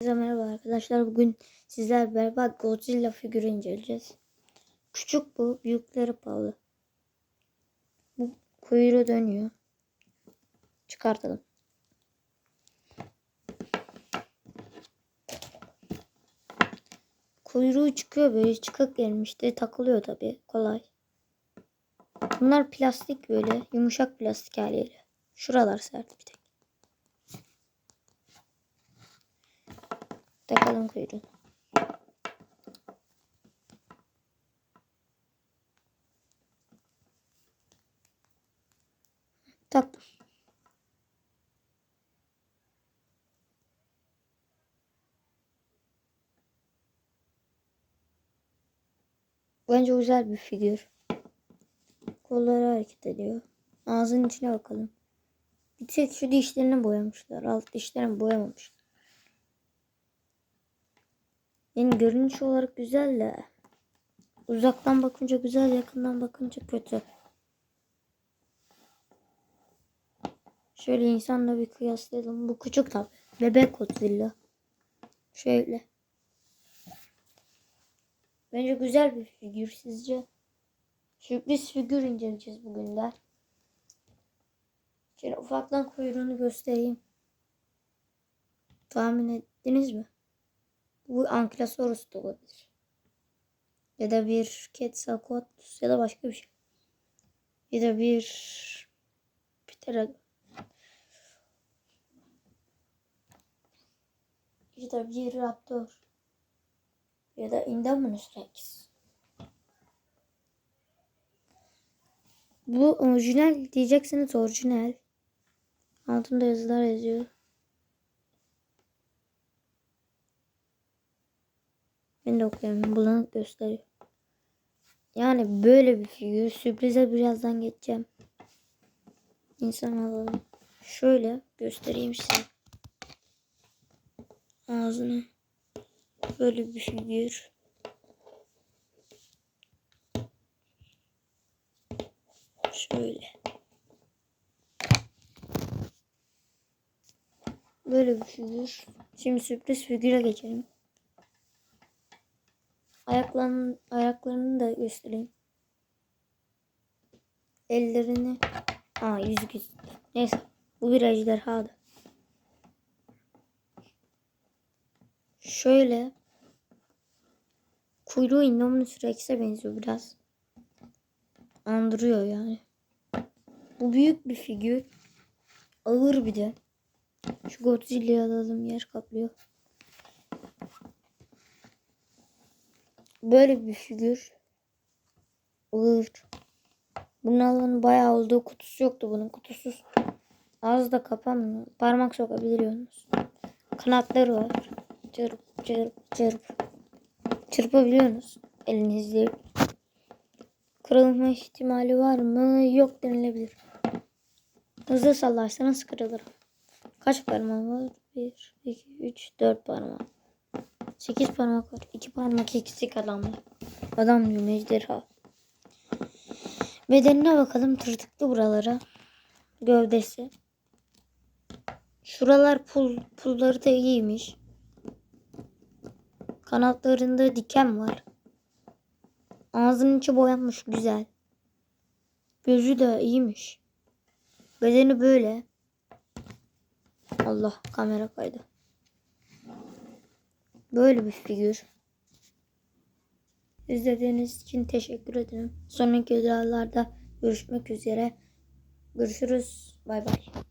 Herkese merhaba arkadaşlar. Bugün sizler beraber Godzilla figürü inceleyeceğiz. Küçük bu, büyükleri pahalı. Bu kuyruğu dönüyor. Çıkartalım. Kuyruğu çıkıyor böyle çıkık gelmişti. Takılıyor tabi kolay. Bunlar plastik böyle yumuşak plastik haliyle. Şuralar sert bir tek. Takalım kuyruğunu. Taktım. Bence güzel bir figür. Kolları hareket ediyor. Ağzının içine bakalım. Bir tek şu dişlerini boyamışlar. Alt dişlerini boyamamışlar. Yani görünüş olarak güzel de uzaktan bakınca güzel, yakından bakınca kötü. Şöyle insanla bir kıyaslayalım. Bu küçük tabi. Bebek Godzilla. Şöyle. Bence güzel bir figür sizce. Sürpriz figür inceleyeceğiz bugün de. Şöyle ufaktan kuyruğunu göstereyim. Tahmin ettiniz mi? Bu Ankylosaurus da olabilir. Ya da bir Quetzalcoatlus ya da başka bir şey. Ya da bir Pterodon. Ya da bir Raptor. Ya da Indominus Rex. Bu orijinal diyeceksiniz orijinal. Altında yazılar yazıyor. Ben de okuyamıyorum. Bulanık gösteriyor. Yani böyle bir figür. Sürprize birazdan geçeceğim. İnsan alalım. Şöyle göstereyim size. Ağzını. Böyle bir figür. Şöyle. Böyle bir figür. Şimdi sürpriz figüre geçelim. Ayaklarını, ayaklarını da göstereyim. Ellerini. Aa yüzü güzel. Neyse. Bu bir ejderha. Şöyle. Kuyruğu Indominus Rex'e benziyor biraz. Andırıyor yani. Bu büyük bir figür. Ağır bir de. Şu Godzilla'yı alalım yer kaplıyor. Böyle bir figür. Ağır. Bunun alanı bayağı oldu. Kutusu yoktu bunun. Kutusuz. Ağzı da kapanmıyor. Parmak sokabiliyorsunuz. Kanatları var. Çırp çırp çırp. Çırpabiliyorsunuz. Elinizle. Kırılma ihtimali var mı? Yok denilebilir. Hızlı sallarsanız kırılır. Kaç parmağım var? 1, 2, 3, 4 parmak. 8 parmak var. 2 parmak eksik adamlar. Adam diyorum ejderha. Bedenine bakalım tırtıklı buralara. Gövdesi. Şuralar pul, pulları da iyiymiş. Kanatlarında diken var. Ağzının içi boyanmış güzel. Gözü de iyiymiş. Bedeni böyle. Allah kamera kaydı. Böyle bir figür. İzlediğiniz için teşekkür ederim. Sonraki videolarda görüşmek üzere. Görüşürüz. Bay bay.